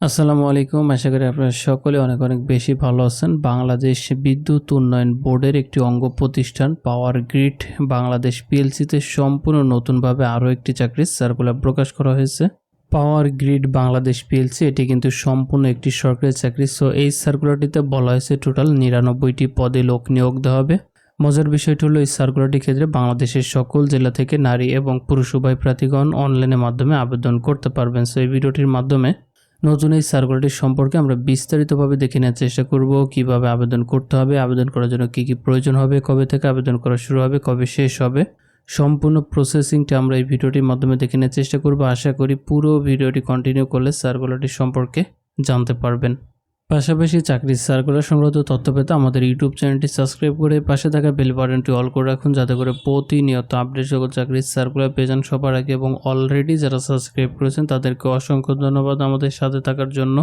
আসসালামু আলাইকুম। আশা করি আপনারা সকলে অনেক অনেক বেশি ভালো আছেন। বাংলাদেশ বিদ্যুৎ উন্নয়ন বোর্ডের একটি অঙ্গ প্রতিষ্ঠান পাওয়ার গ্রিড বাংলাদেশ পিএলসিতে সম্পূর্ণ নতুনভাবে আরও একটি চাকরির সার্কুলার প্রকাশ করা হয়েছে। পাওয়ার গ্রিড বাংলাদেশ পিএলসি এটি কিন্তু সম্পূর্ণ একটি সরকারি চাকরি। সো এই সার্কুলারটিতে বলা হয়েছে টোটাল নিরানব্বইটি পদে লোক নিয়োগ দেওয়া হবে। মজার বিষয়টি হলো, এই সার্কুলারটির ক্ষেত্রে বাংলাদেশের সকল জেলা থেকে নারী এবং পুরুষ উভয় প্রার্থীগণ অনলাইনের মাধ্যমে আবেদন করতে পারবেন। সো এই ভিডিওটির মাধ্যমে নতুন এই সার্কুলারটি সম্পর্কে আমরা বিস্তারিতভাবে দেখে নেওয়ার চেষ্টা করব, কীভাবে আবেদন করতে হবে, আবেদন করার জন্য কি কি প্রয়োজন হবে, কবে থেকে আবেদন করা শুরু হবে, কবে শেষ হবে, সম্পূর্ণ প্রসেসিংটা আমরা এই ভিডিওটির মাধ্যমে দেখে নেওয়ার চেষ্টা করব। আশা করি পুরো ভিডিওটি কন্টিনিউ করলে সার্কুলারটি সম্পর্কে জানতে পারবেন। পাশাপাশি চাকরির সার্কুলার সংক্রান্ত তথ্য পেতে আমাদের ইউটিউব চ্যানেলটি সাবস্ক্রাইব করে পাশে থাকা বেল বাটনটি অল করে রাখুন, যাতে করে প্রতিনিয়ত আপডেট সকল চাকরির সার্কুলার পেয়ে যান সবার আগে এবং অলরেডি যারা সাবস্ক্রাইব করেছেন, তাদেরকে অসংখ্য ধন্যবাদ আমাদের সাথে থাকার জন্য।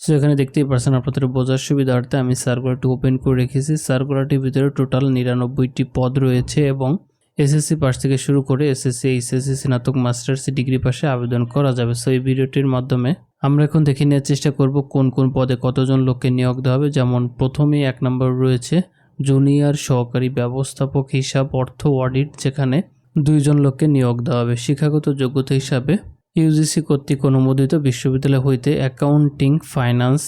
সো এখানে দেখতেই পারছেন আপনাদের বোঝার সুবিধার্থে আমি সার্কুলারটি ওপেন করে রেখেছি। সার্কুলারটির ভিতরে টোটাল নিরানব্বইটি পদ রয়েছে এবং এসএসসি পাস থেকে শুরু করে এসএসসি এইচএসসি স্নাতক মাস্টার্স ডিগ্রি পাশে আবেদন করা যাবে। সো এই ভিডিওটির মাধ্যমে আমরা এখন দেখে নেওয়ার চেষ্টা করব কোন কোন পদে কতজন লোককে নিয়োগ দেওয়া হবে। যেমন প্রথমেই এক নম্বর রয়েছে জুনিয়র সহকারী ব্যবস্থাপক হিসাব অর্থ অডিট, যেখানে দুইজন লোককে নিয়োগ দেওয়া হবে। শিক্ষাগত যোগ্যতা হিসাবে ইউজিসি কর্তৃক অনুমোদিত বিশ্ববিদ্যালয় হইতে অ্যাকাউন্টিং, ফাইন্যান্স,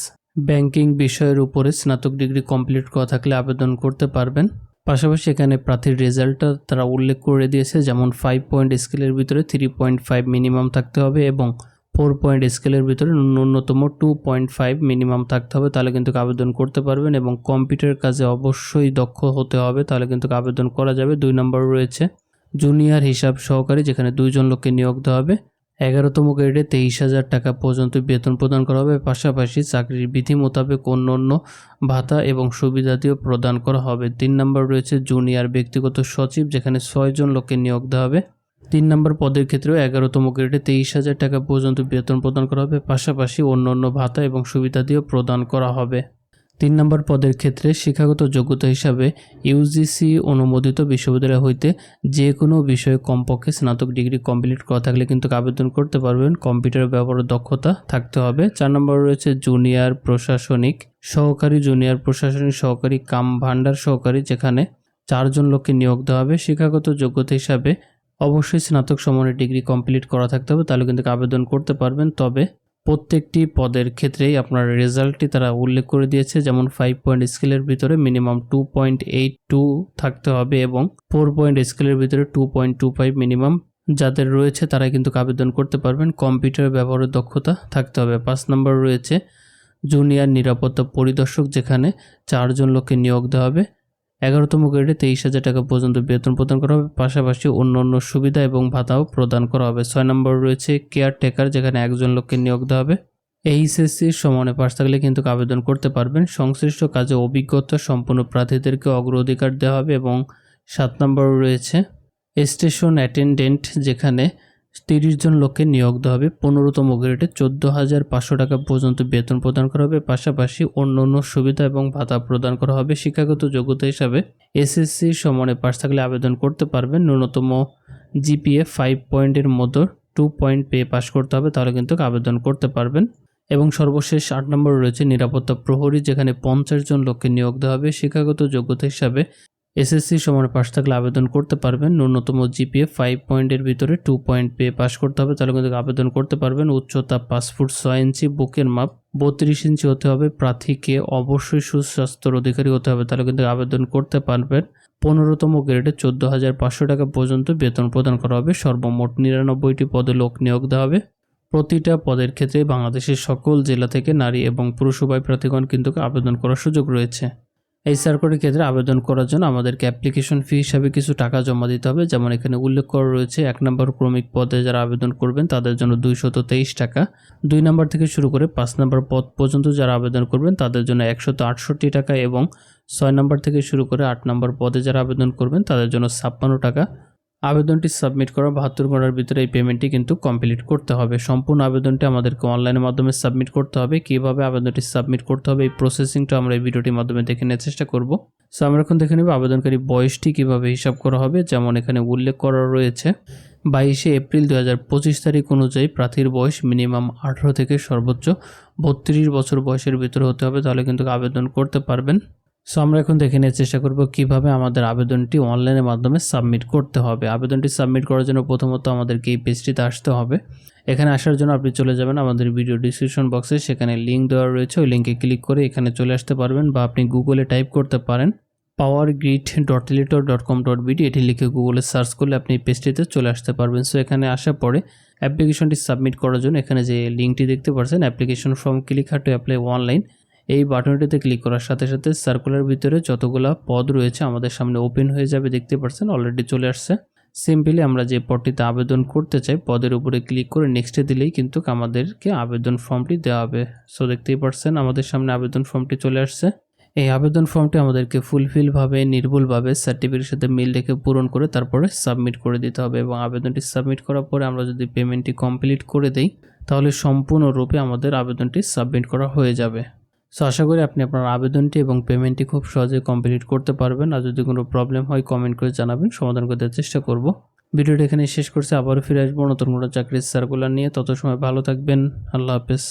ব্যাংকিং বিষয়ের উপরে স্নাতক ডিগ্রি কমপ্লিট করা থাকলে আবেদন করতে পারবেন। পাশাপাশি এখানে প্রার্থীর রেজাল্টটা তারা উল্লেখ করে দিয়েছে, যেমন ফাইভ পয়েন্ট স্কেলের ভিতরে থ্রি পয়েন্ট ফাইভ মিনিমাম থাকতে হবে এবং ফোর পয়েন্ট স্কেলের ভিতরে ন্যূনতম টু পয়েন্ট ফাইভ মিনিমাম থাকতে হবে, তাহলে কিন্তু আবেদন করতে পারবেন এবং কম্পিউটার কাজে অবশ্যই দক্ষ হতে হবে, তাহলে কিন্তু আবেদন করা যাবে। দুই নম্বর রয়েছে জুনিয়র হিসাব সহকারী, যেখানে দুইজন লোককে নিয়োগ দেওয়া হবে। এগারোতম গ্রেডে তেইশ হাজার টাকা পর্যন্ত বেতন প্রদান করা হবে, পাশাপাশি চাকরির বিধি মোতাবেক অন্য অন্য ভাতা এবং সুবিধাদিও প্রদান করা হবে। তিন নম্বর রয়েছে জুনিয়র ব্যক্তিগত সচিব, যেখানে ছয়জন লোককে নিয়োগ দেওয়া হবে। তিন নম্বর পদের ক্ষেত্রেও এগারোতম গ্রেডে তেইশ হাজার টাকা পর্যন্ত বেতন প্রদান করা হবে, পাশাপাশি অন্য অন্য ভাতা এবং সুবিধাদিও প্রদান করা হবে। তিন নম্বর পদের ক্ষেত্রে শিক্ষাগত যোগ্যতা হিসাবে ইউজিসি অনুমোদিত বিশ্ববিদ্যালয় হইতে যে কোনো বিষয়ে কমপক্ষে স্নাতক ডিগ্রি কমপ্লিট করা থাকলে কিন্তু আবেদন করতে পারবেন। কম্পিউটার ব্যবহারের দক্ষতা থাকতে হবে। চার নম্বর রয়েছে জুনিয়র প্রশাসনিক, সহকারী জুনিয়র প্রশাসনিক, সহকারী কাম ভান্ডার সহকারী, যেখানে চারজন লোককে নিয়োগ দেওয়া হবে। শিক্ষাগত যোগ্যতা হিসাবে অবশ্যই স্নাতক সমানের ডিগ্রি কমপ্লিট করা থাকতে হবে, তাহলে কিন্তু আবেদন করতে পারবেন। তবে প্রত্যেকটি পদের ক্ষেত্রেই আপনার রেজাল্টটি তারা উল্লেখ করে দিয়েছে, যেমন ফাইভ পয়েন্ট স্কেলের ভিতরে minimum two point eight two থাকতে হবে এবং ফোর পয়েন্ট স্কেলের ভিতরে two point two five minimum যাদের রয়েছে তারা কিন্তু আবেদন করতে পারবেন। কম্পিউটার ব্যবহারের দক্ষতা থাকতে হবে। পাঁচ নম্বর রয়েছে জুনিয়র নিরাপত্তা পরিদর্শক, যেখানে চারজন লোককে নিয়োগ দেওয়া হবে। এগারোতম গ্রেডে তেইশ হাজার টাকা পর্যন্ত বেতন প্রদান করা হবে। পাশাপাশি অন্য অন্য সুবিধা এবং ভাতাও প্রদান করা হবে। ছয় নম্বর রয়েছে কেয়ার টেকার যেখানে একজন লোককে নিয়োগ দেওয়া হবে। এইচএসসি সমানে পাশ থাকলে কিন্তু আবেদন করতে পারবেন। সংশ্লিষ্ট কাজে অভিজ্ঞতা সম্পন্ন প্রার্থীদেরকে অগ্রাধিকার দেওয়া হবে এবং সাত নম্বর রয়েছে স্টেশন অ্যাটেন্ডেন্ট, যেখানে তিরিশ জন লোককে নিয়োগ দেওয়া হবে। পনেরোতম গ্রেডে চোদ্দ হাজার পাঁচশো টাকা পর্যন্ত বেতন প্রদান করা হবে। পাশাপাশি অন্য অন্য সুবিধা এবং ভাতা প্রদান করা হবে। শিক্ষাগত যোগ্যতা হিসাবে এসএসসি সমানে পাশ থাকলে আবেদন করতে পারবেন। ন্যূনতম জিপিএ ফাইভ পয়েন্টের মতো টু পয়েন্ট পেয়ে পাশ করতে হবে। তাহলে কিন্তু আবেদন করতে পারবেন। এবং সর্বশেষ আট নম্বর রয়েছে নিরাপত্তা প্রহরী, যেখানে পঞ্চাশ জন লোককে নিয়োগ দেওয়া হবে। শিক্ষাগত যোগ্যতা হিসাবে এসএসসি সমান পাশ থাকলে আবেদন করতে পারবেন। ন্যূনতম জিপিএ ফাইভ পয়েন্টের ভিতরে টু পয়েন্ট পেয়ে পাশ করতে হবে। তাহলে কিন্তু আবেদন করতে পারবেন। উচ্চতা পাঁচ ফুট ছয় ইঞ্চি, বুকের মাপ বত্রিশ ইঞ্চি হতে হবে। প্রার্থীকে অবশ্যই সুস্বাস্থ্যর অধিকারী হতে হবে। তাহলে কিন্তু আবেদন করতে পারবেন। পনেরোতম গ্রেডে চোদ্দ হাজার পাঁচশো টাকা পর্যন্ত বেতন প্রদান করা হবে। সর্বমোট নিরানব্বইটি পদে লোক নিয়োগ দেওয়া হবে। প্রতিটা পদের ক্ষেত্রে বাংলাদেশের সকল জেলা থেকে নারী এবং পুরুষ উভয় প্রার্থীগণ কিন্তু আবেদন করার সুযোগ রয়েছে। এই সার্কুলারের ক্ষেত্রে আবেদন করার জন্য আমাদেরকে অ্যাপ্লিকেশন ফি হিসাবে কিছু টাকা জমা দিতে হবে। যেমন এখানে উল্লেখ করা রয়েছে, এক নম্বর ক্রমিক পদে যারা আবেদন করবেন তাদের জন্য দুইশত তেইশ টাকা। দুই নম্বর থেকে শুরু করে পাঁচ নম্বর পদ পর্যন্ত যারা আবেদন করবেন তাদের জন্য একশত আটষট্টি টাকা এবং ছয় নম্বর থেকে শুরু করে আট নম্বর পদে যারা আবেদন করবেন তাদের জন্য ছাপ্পান্ন টাকা। আবেদনটি সাবমিট করার বাহাত্তর ঘণ্টার ভিতরে এই পেমেন্টটি কিন্তু কমপ্লিট করতে হবে। সম্পূর্ণ আবেদনটি আমাদেরকে অনলাইনের মাধ্যমে সাবমিট করতে হবে। কীভাবে আবেদনটি সাবমিট করতে হবে, এই প্রসেসিংটা আমরা এই ভিডিওটির মাধ্যমে দেখে নেওয়ার চেষ্টা করব। সো আমরা এখন দেখে নেব আবেদনকারী বয়সটি কীভাবে হিসাব করা হবে, যেমন এখানে উল্লেখ করা রয়েছে, বাইশে এপ্রিল দু হাজার পঁচিশ তারিখ অনুযায়ী প্রার্থীর বয়স মিনিমাম আঠারো থেকে সর্বোচ্চ বত্রিশ বছর বয়সের ভিতরে হতে হবে। তাহলে কিন্তু আবেদন করতে পারবেন। সো আমরা এখন দেখে নেওয়ার চেষ্টা করব কীভাবে আমাদের আবেদনটি অনলাইনের মাধ্যমে সাবমিট করতে হবে। আবেদনটি সাবমিট করার জন্য প্রথমত আমাদেরকে এই পেজটিতে আসতে হবে। এখানে আসার জন্য আপনি চলে যাবেন আমাদের ভিডিও ডিসক্রিপশন বক্সে সেখানে লিঙ্ক দেওয়া রয়েছে। ওই লিঙ্কে ক্লিক করে এখানে চলে আসতে পারবেন বা আপনি গুগলে টাইপ করতে পারেন। পাওয়ার গ্রিড ডট লিটর ডট কম ডট বিডি এটি লিখে গুগলে সার্চ করলে আপনি পেজটিতে চলে আসতে পারবেন। সো এখানে আসার পরে অ্যাপ্লিকেশনটি সাবমিট করার জন্য এখানে যে লিঙ্কটি দেখতে পাচ্ছেন application form click here to apply online এই বাটনটিতে ক্লিক করার সাথে সাথে সার্কুলার ভিতরে যতগুলো পদ রয়েছে আমাদের সামনে ওপেন হয়ে যাবে, দেখতে পাচ্ছেন অলরেডি চলে আসছে। সিম্পলি আমরা যে পদটিতে আবেদন করতে চাই, পদের উপরে ক্লিক করে নেক্সটে দিলেই কিন্তু আমাদেরকে আবেদন ফর্মটি দেওয়া হবে। সো দেখতেই পাচ্ছেন আমাদের সামনে আবেদন ফর্মটি চলে আসছে। এই আবেদন ফর্মটি আমাদেরকে ফুলফিলভাবে নির্ভুলভাবে সার্টিফিকেটের সাথে মিল রেখে পূরণ করে তারপরে সাবমিট করে দিতে হবে এবং আবেদনটি সাবমিট করার পরে আমরা যদি পেমেন্টটি কমপ্লিট করে দেই, তাহলে সম্পূর্ণরূপে আমাদের আবেদনটি সাবমিট করা হয়ে যাবে। সো আশা করি আপনি আপনার আবেদনটি এবং পেমেন্টটি খুব সহজে কমপ্লিট করতে পারবেন। আর যদি কোনো প্রবলেম হয় কমেন্ট করে জানাবেন। সমাধান করতে চেষ্টা করব। ভিডিওটা এখানে শেষ করছে। আবারও ফিরে আসব নতুন কোনো চাকরির সার্কুলার নিয়ে। তত সময় ভালো থাকবেন। আল্লাহ হাফেজ।